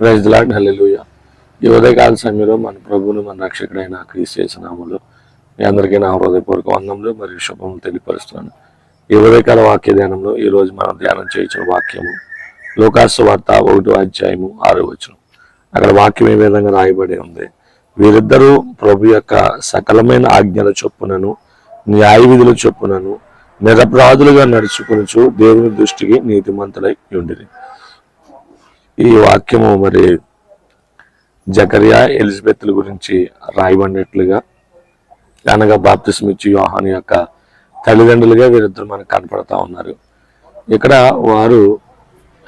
Praise lord hallelujah ఈ ఉదయకాల సమయంలో మన ప్రభువును మన రక్షకుడైన క్రీస్తునాములు మీ అందరికీ నా హృదయపూర్వక వందములు మరియు శుభములు తెలియపరుస్తున్నాను. ఈ ఉదయకాల వాక్య ధ్యానంలో ఈరోజు మనం ధ్యానం చేయించిన వాక్యము లోకాసు వార్త ఒకటో అధ్యాయము ఆరో వచనం. అక్కడ వాక్యం ఏ విధంగా రాయబడి ఉంది. వీరిద్దరూ ప్రభు యొక్క సకలమైన ఆజ్ఞల చొప్పునను న్యాయ విధుల చొప్పునను నిరపరాధులుగా నడుచుకునుచు దేవుని దృష్టికి నీతిమంతులై ఉండిరి. ఈ వాక్యము మరి జకరియా ఎలిజబెత్ల గురించి రాయబడినట్లుగా అనగా బాప్తిస్మ యోహాన్ యొక్క తల్లిదండ్రులుగా వీరిద్దరు మనకు కనపడతా ఉన్నారు. ఇక్కడ వారు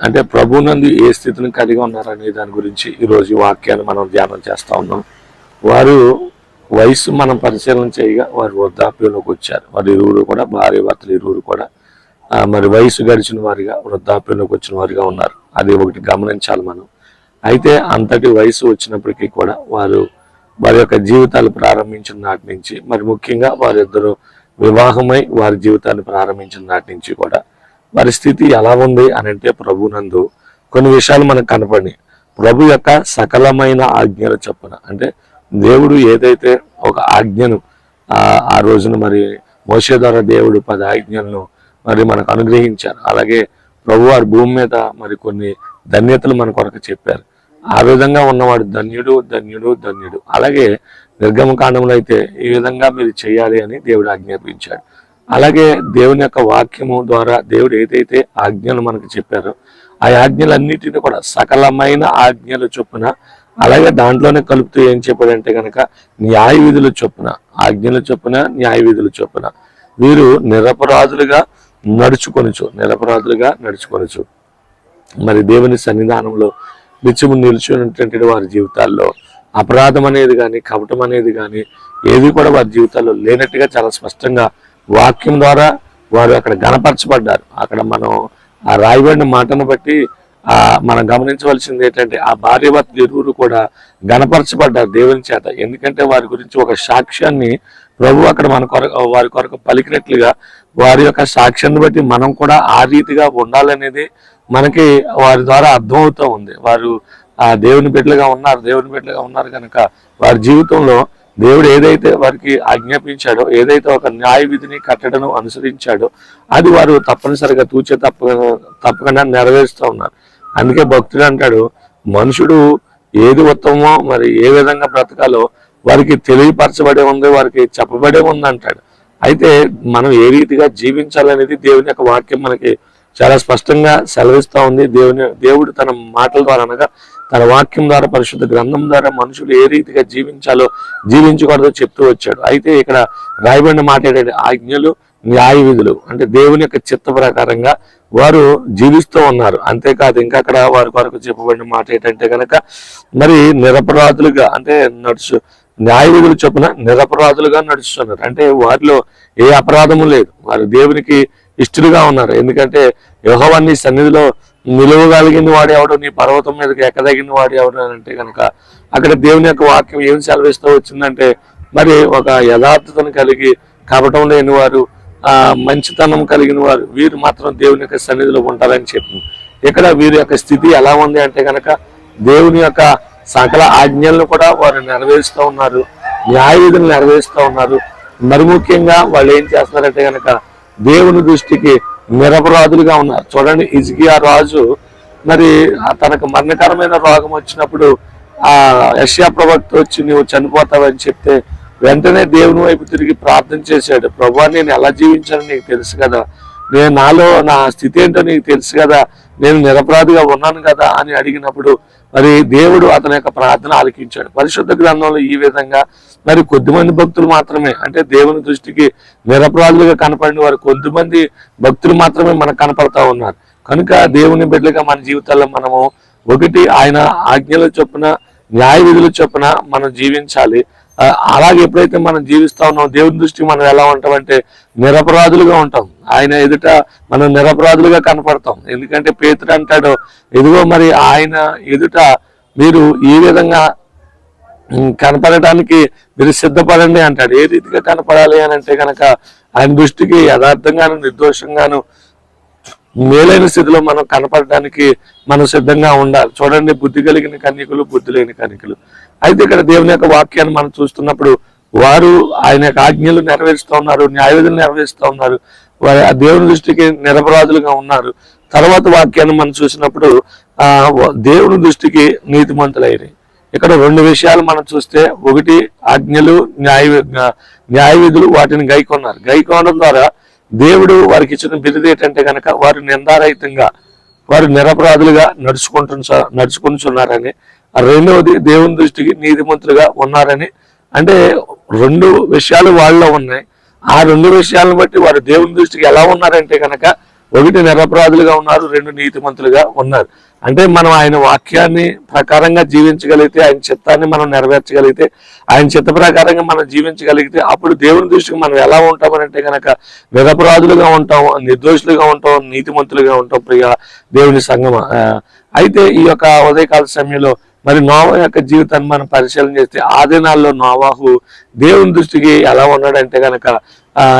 అంటే ప్రభునందు ఏ స్థితిని కలిగి ఉన్నారనే దాని గురించి ఈరోజు ఈ వాక్యాన్ని మనం ధ్యానం చేస్తూ ఉన్నాం. వారు వయసు మనం పరిశీలన చేయగా వారు వృద్ధాప్యంలోకి వచ్చారు. వారి ఇరువురు కూడా భార్య భర్తలు ఇరువురు కూడా మరి వయసు గడిచిన వారిగా వృద్ధాప్యంలోకి వచ్చిన వారిగా ఉన్నారు. అది ఒకటి గమనించాలి మనం. అయితే అంతటి వయసు వచ్చినప్పటికీ కూడా వారు వారి యొక్క జీవితాలు ప్రారంభించిన నాటి నుంచి మరి ముఖ్యంగా వారిద్దరూ వివాహమై వారి జీవితాన్ని ప్రారంభించిన నాటి నుంచి కూడా వారి స్థితి ఎలా ఉంది అని అంటే ప్రభునందు కొన్ని విషయాలు మనకు కనపడి ప్రభు యొక్క సకలమైన ఆజ్ఞల చొప్పున అంటే దేవుడు ఏదైతే ఒక ఆజ్ఞను ఆ రోజున మరి మోసే ద్వారా దేవుడు పది ఆజ్ఞలను మరి మనకు అనుగ్రహించారు. అలాగే ప్రభువారు భూమి మీద మరి కొన్ని ధన్యతలు మన కొరకు చెప్పారు. ఆ విధంగా ఉన్నవాడు ధన్యుడు ధన్యుడు ధన్యుడు. అలాగే నిర్గమ కాండంలో అయితే ఈ విధంగా మీరు చేయాలి అని దేవుడు ఆజ్ఞాపించాడు. అలాగే దేవుని యొక్క వాక్యము ద్వారా దేవుడు ఏదైతే ఆజ్ఞలు మనకు చెప్పారో ఆ ఆజ్ఞలన్నిటిని కూడా సకలమైన ఆజ్ఞలు చొప్పున అలాగే దాంట్లోనే కలుపుతూ ఏం చెప్పాడంటే కనుక న్యాయ విధులు చొప్పున ఆజ్ఞలు చొప్పున న్యాయ విధులు చొప్పున. వీరు నిరపరాధులుగా నడుచుకొనచ్చు నిరపరాధులుగా నడుచుకొనిచు. మరి దేవుని సన్నిధానంలో నిత్యము నిలిచినటువంటి వారి జీవితాల్లో అపరాధం అనేది కానీ కపటం అనేది కానీ ఏది కూడా వారి జీవితాల్లో లేనట్టుగా చాలా స్పష్టంగా వాక్యం ద్వారా వారు అక్కడ గణపరచబడ్డారు. అక్కడ మనం ఆ రాయబడిన మాటను బట్టి మనం గమనించవలసింది ఏంటంటే ఆ భార్య భర్తలు ఇరువురు కూడా గణపరచబడ్డారు దేవుని చేత. ఎందుకంటే వారి గురించి ఒక సాక్ష్యాన్ని ప్రభు అక్కడ మన కొరకు వారి కొరకు పలికినట్లుగా వారి యొక్క సాక్ష్యాన్ని బట్టి మనం కూడా ఆ రీతిగా ఉండాలనేది మనకి వారి ద్వారా అర్థమవుతూ ఉంది. వారు ఆ దేవుని బిడ్డలుగా ఉన్నారు దేవుని బిడ్డలుగా ఉన్నారు కనుక వారి జీవితంలో దేవుడు ఏదైతే వారికి ఆజ్ఞాపించాడో ఏదైతే ఒక న్యాయ విధిని కట్టడను అనుసరించాడో అది వారు తప్పనిసరిగా తూచే తప్ప తప్పకుండా నెరవేరుస్తూ ఉన్నారు. అందుకే భక్తుడు అంటాడు మనుషుడు ఏది ఉత్తమమో మరి ఏ విధంగా బ్రతకాలో వారికి తెలియపరచబడే ఉంది వారికి చెప్పబడే ఉంది అంటాడు. అయితే మనం ఏ రీతిగా జీవించాలనేది దేవుని యొక్క వాక్యం మనకి చాలా స్పష్టంగా సెలవిస్తూ ఉంది. దేవుని దేవుడు తన మాటల ద్వారా అనగా తన వాక్యం ద్వారా పరిశుద్ధ గ్రంథం ద్వారా మనుషులు ఏ రీతిగా జీవించాలో జీవించకూడదో చెప్తూ వచ్చాడు. అయితే ఇక్కడ రాయబడిన మాట్లాడే ఆజ్ఞలు న్యాయ విధులు అంటే దేవుని యొక్క చిత్త ప్రకారంగా వారు జీవిస్తూ ఉన్నారు. అంతేకాదు ఇంకా అక్కడ వారి కొరకు చెప్పబడిన మాట ఏంటంటే కనుక మరి నిరపరాధులుగా అంటే నడుచు న్యాయ విధులు చొప్పున నిరపరాధులుగా నడుస్తున్నారు. అంటే వారిలో ఏ అపరాధము లేదు. వారు దేవునికి ఇష్టలుగా ఉన్నారు. ఎందుకంటే యోహవాన్ని సన్నిధిలో నిలువగలిగిన వాడు ఎవడు నీ పర్వతం మీదకి ఎక్కదగిన వాడు ఎవడు అంటే కనుక అక్కడ దేవుని యొక్క వాక్యం ఏం సెలవిస్తూ వచ్చిందంటే మరి ఒక యథార్థతను కలిగి కపటం లేని వారు మంచితనం కలిగిన వారు వీరు మాత్రం దేవుని యొక్క సన్నిధిలో ఉంటారని చెప్పింది ఇక్కడ వీరి యొక్క స్థితి ఎలా ఉంది అంటే కనుక దేవుని యొక్క సకల ఆజ్ఞలను కూడా వారు నెరవేరుస్తూ ఉన్నారు న్యాయ విధులు నెరవేరుస్తూ ఉన్నారు. మరి ముఖ్యంగా వాళ్ళు ఏం చేస్తున్నారంటే కనుక దేవుని దృష్టికి నిరపరాధులుగా ఉన్నారు. చూడండి ఇజ్కియా రాజు మరి తనకు మరణకరమైన రోగం వచ్చినప్పుడు ఆ యశ్యా ప్రవక్త వచ్చి నువ్వు చనిపోతావని చెప్తే వెంటనే దేవుని వైపు తిరిగి ప్రార్థన చేశాడు. ప్రభా నేను ఎలా జీవించానో నీకు తెలుసు కదా. నేను నాలో నా స్థితి ఏంటో నీకు తెలుసు కదా. నేను నిరపరాధిగా ఉన్నాను కదా అని అడిగినప్పుడు మరి దేవుడు అతని యొక్క ప్రార్థన ఆలకించాడు. పరిశుద్ధ గ్రంథంలో ఈ విధంగా మరి కొద్దిమంది భక్తులు మాత్రమే అంటే దేవుని దృష్టికి నిరపరాధులుగా కనపడిన వారు కొద్దిమంది భక్తులు మాత్రమే మనకు కనపడతా ఉన్నారు. కనుక దేవుని బిడ్డలుగా మన జీవితాల్లో మనము ఒకటి ఆయన ఆజ్ఞల చొప్పున న్యాయ విధుల చొప్పున మనం జీవించాలి. అలాగే ఎప్పుడైతే మనం జీవిస్తా ఉన్నాం దేవుని దృష్టి మనం ఎలా ఉంటామంటే నిరపరాధులుగా ఉంటాం. ఆయన ఎదుట మనం నిరపరాధులుగా కనపడతాం. ఎందుకంటే పేతుడు అంటాడు ఇదిగో మరి ఆయన ఎదుట మీరు ఈ విధంగా కనపడటానికి మీరు సిద్ధపడండి అంటాడు. ఏ రీతిగా కనపడాలి అని అంటే కనుక ఆయన దృష్టికి యథార్థంగాను నిర్దోషంగాను మేలైన స్థితిలో మనం కనపడడానికి మనం సిద్ధంగా ఉండాలి. చూడండి బుద్ధి కలిగిన కన్యకులు బుద్ధి లేని కన్యకులు. అయితే ఇక్కడ దేవుని యొక్క వాక్యాన్ని మనం చూస్తున్నప్పుడు వారు ఆయన యొక్క ఆజ్ఞలు నెరవేరుస్తూ ఉన్నారు న్యాయవిధులు నెరవేరుస్తూ ఉన్నారు. వారి ఆ దేవుని దృష్టికి నిరపరాధులుగా ఉన్నారు. తర్వాత వాక్యాన్ని మనం చూసినప్పుడు ఆ దేవుని దృష్టికి నీతిమంతులైనవి. ఇక్కడ రెండు విషయాలు మనం చూస్తే ఒకటి ఆజ్ఞలు న్యాయ న్యాయ విధులు వాటిని గైకొన్నారు. గైకొనడం ద్వారా దేవుడు వారికి ఇచ్చిన బిరుదు ఏంటంటే కనుక వారు నిందారహితంగా వారు నిరపరాధులుగా నడుచుకుంటు నడుచుకుంటున్నారని ఆ రెండవది దేవుని దృష్టికి నీతిమంతులుగా ఉన్నారని. అంటే రెండు విషయాలు వాళ్ళలో ఉన్నాయి. ఆ రెండు విషయాలను బట్టి వారు దేవుని దృష్టికి ఎలా ఉన్నారంటే కనుక ఒకటి నిరపరాధులుగా ఉన్నారు రెండు నీతిమంతులుగా ఉన్నారు. అంటే మనం ఆయన వాక్యాన్ని ప్రకారంగా జీవించగలిగితే ఆయన చిత్తాన్ని మనం నెరవేర్చగలిగితే ఆయన చిత్త ప్రకారంగా మనం జీవించగలిగితే అప్పుడు దేవుని దృష్టికి మనం ఎలా ఉంటామంటే కనుక నిరపరాధులుగా ఉంటాం నిర్దోషులుగా ఉంటాం నీతిమంతులుగా ఉంటాం ప్రియ దేవుని సంగమ అయితే ఈ యొక్క ఉదయకాల సమయంలో మరి నోవా యొక్క జీవితాన్ని మనం పరిశీలన చేస్తే ఆ దినాల్లో నోవాహు దేవుని దృష్టికి ఎలా ఉన్నాడంటే కనుక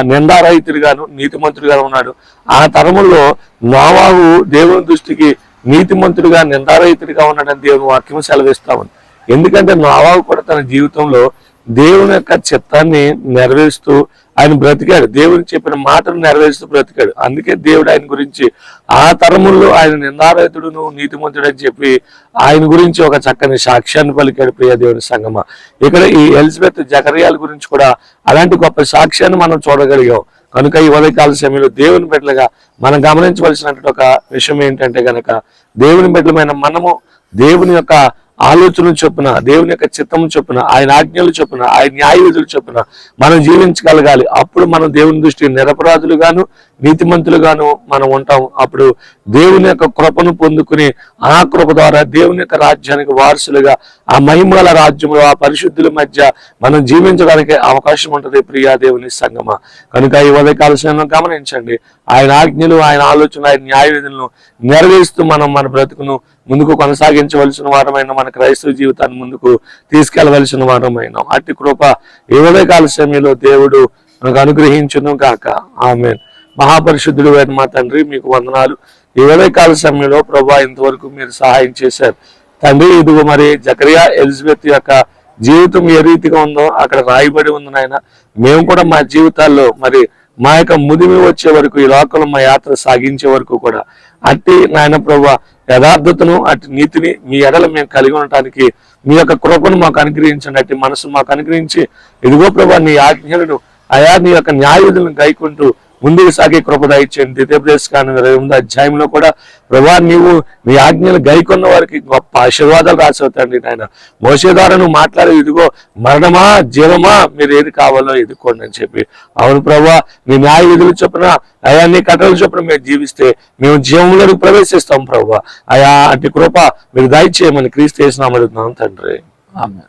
నిందారహితుడిగాను నీతిమంతుడిగాను ఉన్నాడు. ఆ తరములో నోవాహు దేవుని దృష్టికి నీతిమంతుడిగా నిందారహితుడిగా ఉన్నాడని దేవుని వాక్యం సెలవిస్తా ఉంది. ఎందుకంటే నోవాహు కూడా తన జీవితంలో దేవుని యొక్క చిత్తాన్ని నెరవేరుస్తూ ఆయన బ్రతికాడు. దేవుని చెప్పిన మాటను నెరవేరుస్తూ బ్రతికాడు. అందుకే దేవుడు ఆయన గురించి ఆ తరముల్లో ఆయన నిందారహితుడును నీతిమంతుడు అని చెప్పి ఆయన గురించి ఒక చక్కని సాక్ష్యాన్ని పలికాడు ప్రియ దేవుని సంగమ. ఇక్కడ ఈ ఎలిజబెత్ జకరియాల గురించి కూడా అలాంటి గొప్ప సాక్ష్యాన్ని మనం చూడగలిగాం. కనుక ఈ ఉదయకాల సమయంలో దేవుని బిడ్డలుగా మనం గమనించవలసినటువంటి ఒక విషయం ఏంటంటే గనక దేవుని బిడ్డలమైన మనము దేవుని యొక్క ఆలోచన చొప్పున దేవుని యొక్క చిత్తము చొప్పున ఆయన ఆజ్ఞలు చొప్పున ఆయన న్యాయ విధులు చొప్పున మనం జీవించగలగాలి. అప్పుడు మనం దేవుని దృష్టి నిరపరాధులుగాను నీతిమంతులుగాను మనం ఉంటాం అప్పుడు దేవుని యొక్క కృపను పొందుకుని ఆ కృప ద్వారా దేవుని యొక్క రాజ్యానికి వారసులుగా ఆ మహిమల రాజ్యంలో ఆ పరిశుద్ధుల మధ్య మనం జీవించడానికి అవకాశం ఉంటుంది ప్రియా దేవుని సంగమ. కనుక ఈ ఉదయకాల సమయంలో గమనించండి. ఆయన ఆజ్ఞలు ఆయన ఆలోచన ఆయన న్యాయ విధులను నెరవేరుస్తూ మనం మన బ్రతుకును ముందుకు కొనసాగించవలసిన వారమైన మన క్రైస్తవ జీవితాన్ని ముందుకు తీసుకెళ్ళవలసిన వారమైన. అట్టి కృప ఈ ఉదయకాల సమయంలో దేవుడు మనకు అనుగ్రహించును కాక ఆమె మహాపరిశుద్ధుడు అయిన మా తండ్రి మీకు వందనాలు. ఈ ఉదయకాల సమయంలో ప్రభా ఇంతవరకు మీరు సహాయం చేశారు. తండ్రి ఇదిగో మరి జకరియా ఎలిజబెత్ యొక్క జీవితం ఏ రీతిగా ఉందో అక్కడ రాయబడి ఉంది నాయన. మేము కూడా మా జీవితాల్లో మరి మా యొక్క ముదిమి వచ్చే వరకు ఈ లోకంలో మా యాత్ర సాగించే వరకు కూడా అట్టి నాయన ప్రభా యథార్థతను అటు నీతిని మీ ఎడల మేము కలిగి ఉండటానికి మీ యొక్క కృపను మాకు అనుగ్రహించండి అట్టి మనసు మాకు అనుగ్రహించి ఇదిగో ప్రభా నీ ఆజ్ఞలను అయా నీ యొక్క న్యాయుధులను గైకుంటూ ముందుకు సాగే కృప దయచేయండి. ద్వితీయోపదేశ ఇరవై ఎనిమిది అధ్యాయంలో కూడా ప్రభా నీవు నీ ఆజ్ఞలు గైకొన్న వారికి గొప్ప ఆశీర్వాదాలు రాసవుతాండి నాయన. మోసే ద్వారా నువ్వు మాట్లాడే ఇదిగో మరణమా జీవమా మీరు ఏది కావాలో ఎదుర్కోండి అని చెప్పి. అవును ప్రభా నీ న్యాయ విధులు చొప్పున అయా నీ కట్టలు చొప్పున మేము జీవిస్తే మేము జీవంలోకి ప్రవేశిస్తాం ప్రభా. అయా అంటే కృప మీరు దయచేయమని క్రీస్తు చేసినామడుతున్నాం తండ్రి. ఆమె